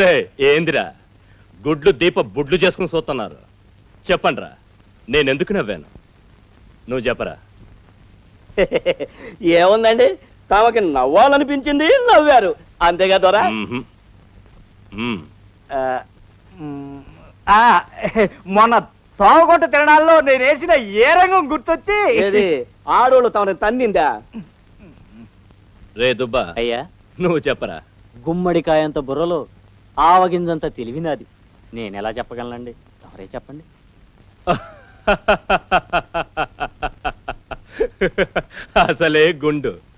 రే ఏందిరా? గుడ్లు దీప బుడ్లు చేసుకుని చూస్తున్నారు చెప్పండ్రా నేనెందుకు నవ్వాను? నువ్వు చెప్పరా? ఏముందండి? తమకి నవ్వాలనిపించింది నవ్వారు. అంతేగా దొరా. మ్మ్. ఆ, మ్, ఆ, మొన్న తోమకొట్ట తిరణాల్లో నేను వేసిన ఏ రంగం గుర్తొచ్చి? ఏది? ఆడోళ్ళు తమని తన్నిందా? రే దుబ్బా. అయ్యా? నువ్వు చెప్పరా? గుమ్మడికాయంత బుర్రలో ఆవగింజంత తెలివినాది. నేనెలా చెప్పగలనండి? తమరే చెప్పండి. అసలే గుండు.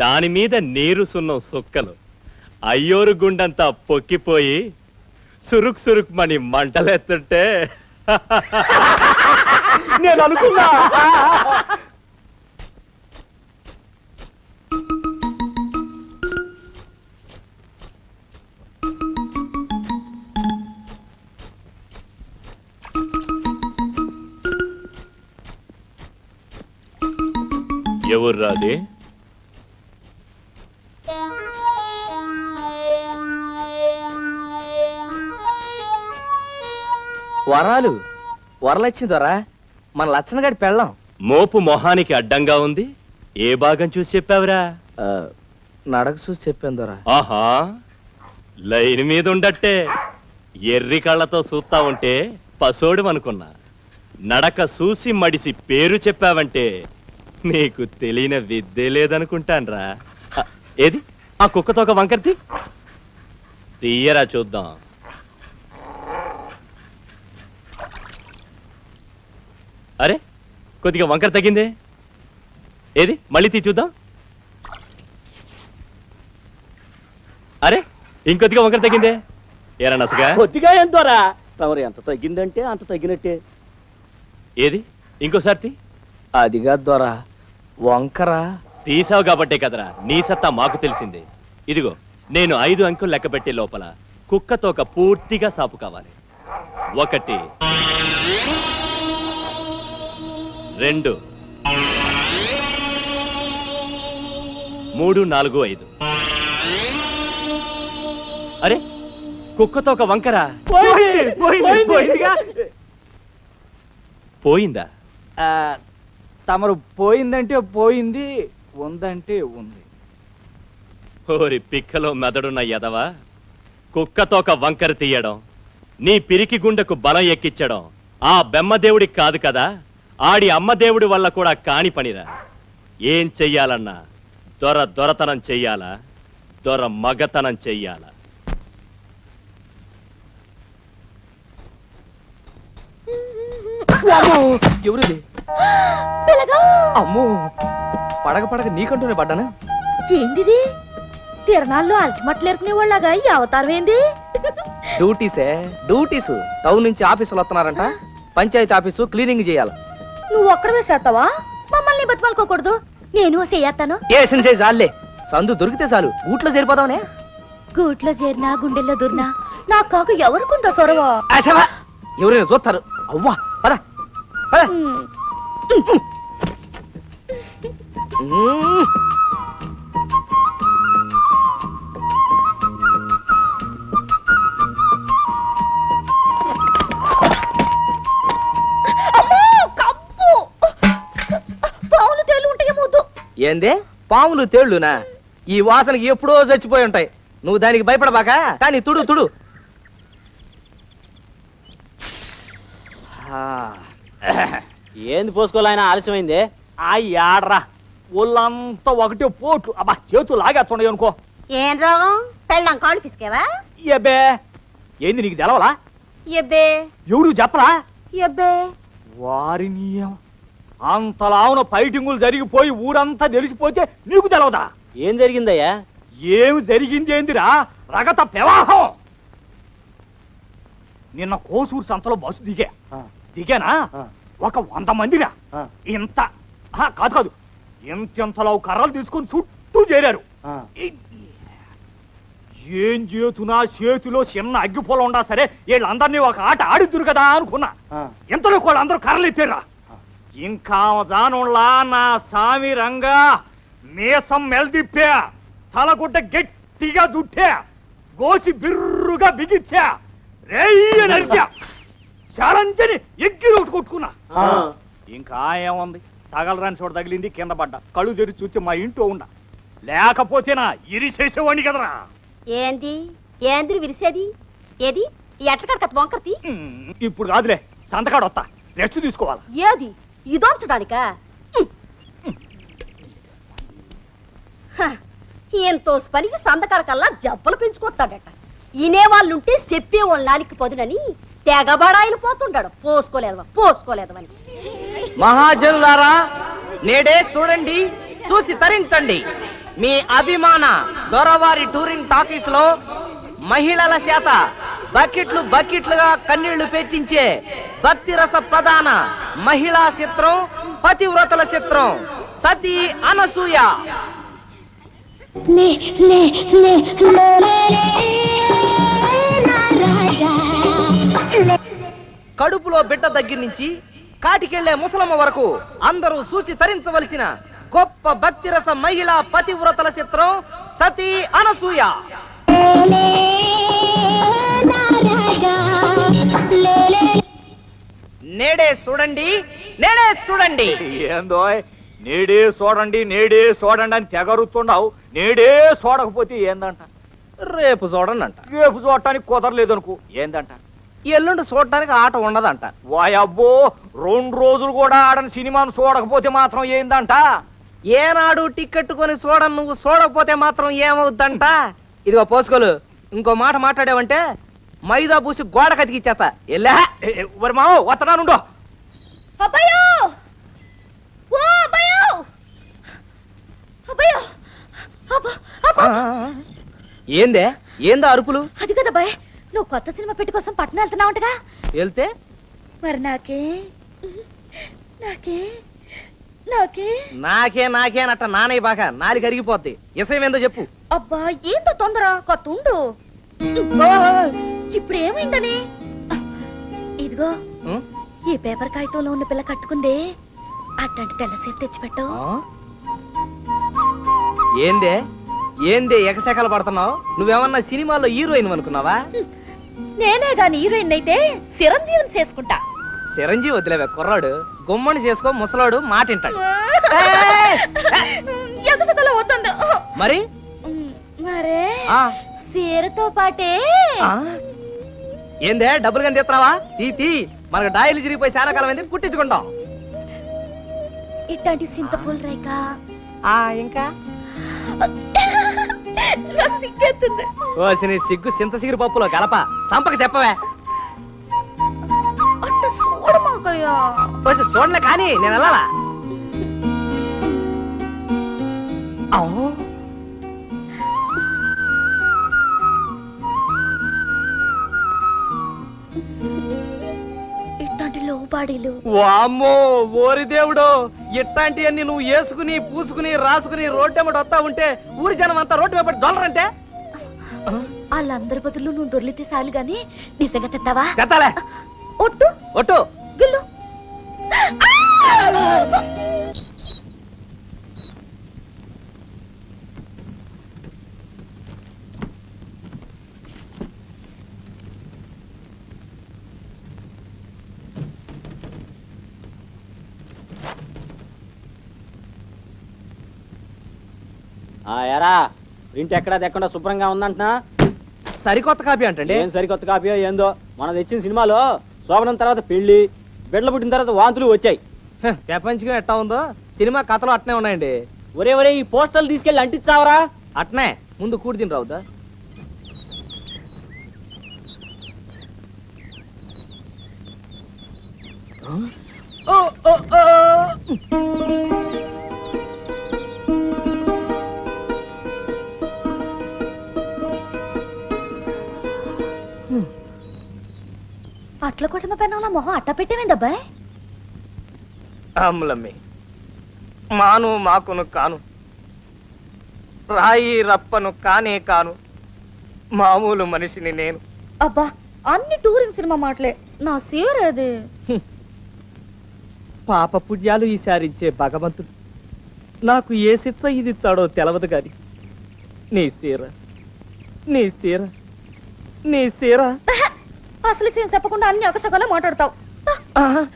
దాని మీద నీరు సున్నం సుక్కలు. అయ్యోరు గుండంతా పొక్కిపోయి సురుక్ సురుక్ మని మంటలెత్తుంటే. నేను అనుకున్నా. ఎవరు రాది? వరాలు వరలొచ్చింది దొరా. మన లచ్చనగాడి పెళ్ళాం. మోపు మొహానికి అడ్డంగా ఉంది. ఏ భాగం చూసి చెప్పావురా? నడక చూసి చెప్పాను దొరా. ఆహా లైన్ మీద ఉండట్టే. ఎర్రి కళ్ళతో చూస్తా ఉంటే పసోడు అనుకున్నా. నడక చూసి మడిసి పేరు చెప్పావంటే నీకు తెలియని విద్యే లేదనుకుంటాన్రా. ఏది? ఆ కుక్కతో ఒక వంకర్తి తీయరా చూద్దాం. అరే కొద్దిగా వంకర తగ్గిందే. ఏది? మళ్ళీ తీ చూద్దాం. అరే ఇంకొద్దిగా వంకర తగ్గిందే. ఏరా నసగా? కొద్దిగా దొరా? తమరు ఎంత తగ్గిందంటే అంత తగ్గినట్టే. ఏది? ఇంకోసారి తీ. అదిగా దొరా వంకర. తీసావు కాబట్టే కదరా నీ సత్తా మాకు తెలిసింది. ఇదిగో నేను ఐదు అంకులు లెక్క పెట్టే లోపల కుక్క తోక పూర్తిగా సాపు కావాలి. ఒకటి. రెండు. మూడు నాలుగు ఐదు. అరే కుక్కతో ఒక వంకర? పోయింది, తమరు పోయిందంటే పోయింది ఉందంటే ఉంది. ఓరి పిక్కలో మెదడున్న ఎదవా కుక్కతో ఒక వంకర తీయడం నీ పిరికి గుండెకు బలం ఎక్కించడం ఆ బెమ్మదేవుడికి కాదు కదా? ఆడి అమ్మదేవుడి వల్ల కూడా కాని పనిరా. ఏం చెయ్యాలన్నా? దొర దొరతనం చెయ్యాలా? దొర మగతనం చెయ్యాలా? ఎవరిది? అమ్మో పడగ పడగ నీకంటూనే పడ్డానా? ఏందిది తిరణాల్లో అల్టిమట్లు ఎరుకునే వాళ్ళగా ఈ అవతారం ఏంది? డ్యూటీసే డ్యూటీస్. టౌన్ నుంచి ఆఫీసులు వస్తున్నారంట. పంచాయతీ ఆఫీసు క్లీనింగ్ చేయాలి. నువ్వు ఒక్కడ వేసేస్తావా మమ్మల్ని బతిమాలుకోకూడదు. నేను చేయేస్తాను ఏ సిన్సే చాలే సందు దొరికితే చాలు. ఊట్లో చేరిపోదామనే. గూట్లో చేరినా గుండెల్లో దూరినా నా కాకు ఎవరికుందా సొరవా? అసవా ఎవరైనా చూస్తారు. అవ్వా పద. పద. ఏందే? పాములు తేళ్ళునా ఈ వాసనకి ఎప్పుడో చచ్చిపోయి ఉంటాయి. నువ్వు దానికి భయపడబాక? కానీ తుడు తుడు. ఏంది పోసుకోవాలి ఆయన? ఆలస్యమైంది? ఆ యాడ్రా ఒళ్ళంతా ఒకటే పోట్లు అబ్బా చేతులు లాగేస్తున్నాయి అనుకో. ఏం రోగం? పెళ్ళాం కాళ్ళు పిసికేవా? ఎబ్బే. ఏంది నీకు తెలవలా? ఎబ్బే. ఎవరు చెప్పరా? ఎబ్బే. వారిని అంతలావున ఫైటింగులు జరిగిపోయి ఊరంతా తెలిసిపోతే నీకు తెలవదా? ఏం జరిగిందయ్యా? ఏమి జరిగింది ఏందిరా? రగత ప్రవాహం! నిన్న కోసూరు సంతలో బస్సు దిగా. దిగానా? ఒక వంద మందిరా. ఇంత. కాదు కాదు. ఇంతెంతలో కర్రలు తీసుకొని చుట్టూ చేరారు. ఏం చేతునా చేతిలో చిన్న అగ్గిపొలం ఉండా సరే వీళ్ళందరినీ ఒక ఆట ఆడిద్దురు కదా అనుకున్నా. ఎంతలో వాళ్ళందరూ కర్రలు ఎత్తారా ఇంకా జానుల్లా నా సామి రంగా మీసం మెల్దిప్పా తలగుడ్డ గట్టిగా జుట్టా గోసి బిర్రుగా బిగిచ్చా రేయ్య నరిచా చాలంజని ఎగ్గి ఒకటి కొట్టుకున్నా. ఇంకా ఏముంది? తగలరాని చోట తగిలింది కింద పడ్డా. కళ్ళు తెరిచి చూస్తే మా ఇంట్లో ఉండ. లేకపోతేనా ఇరిసేసేవాడిని కదరా. ఏంది? ఏంది విరిసేది? ఏది? ఎట్ల కడక వంకర్తి ఇప్పుడు కాదులే సంతకాడు వస్తా రెస్ట్ తీసుకోవాలా? ఏది? ఇదోంచడానికా ఎంతో పనికి సందకాల కల్లా జబ్బలు పెంచుకొస్తాడట ఇనేవాళ్ళుంటే చెప్పే వాళ్ళ నాలికి పదునని తెగబడాయిలు పోతుంటాడు పోసుకోలేదు పోసుకోలేదవని. మహాజనులారా నేడే చూడండి చూసి తరించండి. మీ అభిమాన దొరవారి టూరింగ్ టాకీస్లో మహిళల చేత బకెట్లు బకెట్లుగా కన్నీళ్ళు పెట్టించే భక్తి రస ప్రధాన మహిళా చిత్రం పతివ్రతల చిత్రం. సతీ అనసూయ. కడుపులో బిడ్డ దగ్గర నుంచి కాటికెళ్ళే ముసలమ్మ వరకు అందరూ సూచి తరించవలసిన గొప్ప భక్తిరస మహిళా పతివ్రతల చిత్రం సతీ అనసూయ. నేడే చూడండి నేడే చూడండి. ఏందో నేడే చూడండి నేడే చూడండి అని తెగరుతున్నావు. నేడే చూడకపోతే ఏందంట? రేపు చూడండి అంట రేపు చూడటానికి కుదరలేదు అనుకో ఏందంట? ఎల్లుండి చూడటానికి ఆట ఉండదంట. వాయబ్బో రెండు రోజులు కూడా ఆడని సినిమాను చూడకపోతే మాత్రం ఏందంట? ఏనాడు టికెట్ కొని చూడను నువ్వు చూడకపోతే మాత్రం ఏమవుద్దంట? ఇదిగో పోసుకోలు ఇంకో మాట మాట్లాడావంటే మైదా పూసి గోడ కతికిచ్చేత ఎల్లా. మరి మామ వత్తనానుండో అబ్బాయో ఓ అబ్బాయో అబ్బాయో అబ్బా, అబ్బా. ఏందే? ఏందా అరుపులు? అది కదా బాయ్ నువ్వు కొత్త సినిమా పెట్టి కోసం పట్టణం వెళ్తున్నావుంటగా వెళ్తే? మరి నాకే? నాకే? నాకే? నాకే నాకే అనట్ట నానయ్య బాగా నాలుగు అరిగిపోద్ది. ఇసయం ఏందో చెప్పు. అబ్బా ఏంతో తొందర? కొత్త ఉండు. ఇప్పుడు ఏమైందని ఇదిగో? ఈ పేపర్ కాగితంలో ఉన్న పిల్ల కట్టుకుందే. అట్లాంటి తెల్ల సీర తెచ్చిపెట్టు? ఏందే? ఏందే ఎకశకలు పడుతున్నావు? నువ్వేమన్నా సినిమాలో హీరోయిన్ అనుకున్నావా? నేనే గాని హీరోయిన్ అయితే చిరంజీవిని చేసుకుంటా. చిరంజీవి వదిలేవే కుర్రాడు. గుమ్మని చేసుకో ముసలాడు మాట వింటాడు. ఎగసగల వద్దు మరి? మరే సీరతో పాటే? ఏందే డబ్బులు కానీ తీస్తున్నావా? తీ తీ. మనకు డాయిలు చిరిగిపోయి చాలా కాలం అయింది కుట్టించుకుంటాం. ఇట్లాంటి సింతపూల్ రేఖ. ఆ ఇంకా? సిగ్గు సింత సిగిరి పప్పులో కలప. సంపక చెప్పవే. చూడలే కానీ నేను వెళ్ళాలా? ఔ. ఇట్లాంటి లో బాడీలు వామ్మో ఓరి దేవుడో ఇట్లాంటివన్నీ నువ్వు వేసుకుని పూసుకుని రాసుకుని రోడ్డెమ్మడి వస్తా ఉంటే ఊరి జనం అంతా రోడ్డు మీద దొల్లరంటే? వాళ్ళందరి బదులు నువ్వు దొర్లితే చాలు గాని నిజంగా తెత్తాలే. ఒట్టు. ఒట్టు. గిల్లు. ఆ ఎరా ప్రింట్ ఎక్కడా తెక్కడా శుభ్రంగా ఉందంటున్నా? సరికొత్త కాపీ అంటండి. ఏం సరికొత్త కాపీయో ఏందో? మనం తెచ్చిన సినిమాలో శోభనం తర్వాత పెళ్ళి బిడ్డలు పుట్టిన తర్వాత వాంతులు వచ్చాయి. ప్రపంచం ఎట్టా ఉందో? సినిమా కథలు అట్నే ఉన్నాయండి. ఒరే ఒరే ఈ పోస్టర్లు తీసుకెళ్ళి అంటించావరా? అట్నే ముందు కూడి తిని రావుదా ఓ ఓ ఓ. అట్ల కొట్టిన పెన్నంలో మొహం అట్ట పెట్టేవేంది అబ్బాయి? అమ్ములమ్మి మాను మాకును కాను. రాయి రప్పను కానే కాను. మామూలు మనిషిని నేను. అబ్బా అన్ని టూరింగ్ సినిమా మాటలే. నా సీరేది పాప పుణ్యాలు ఈసారించే భగవంతుడు. నాకు ఏ శిక్ష ఇది తెలవదు గాని. నీ సీర నీ సీర నీ సీర అసలు సీన్ చెప్పకుండా అన్ని ఒక సగంలో మాట్లాడతావు.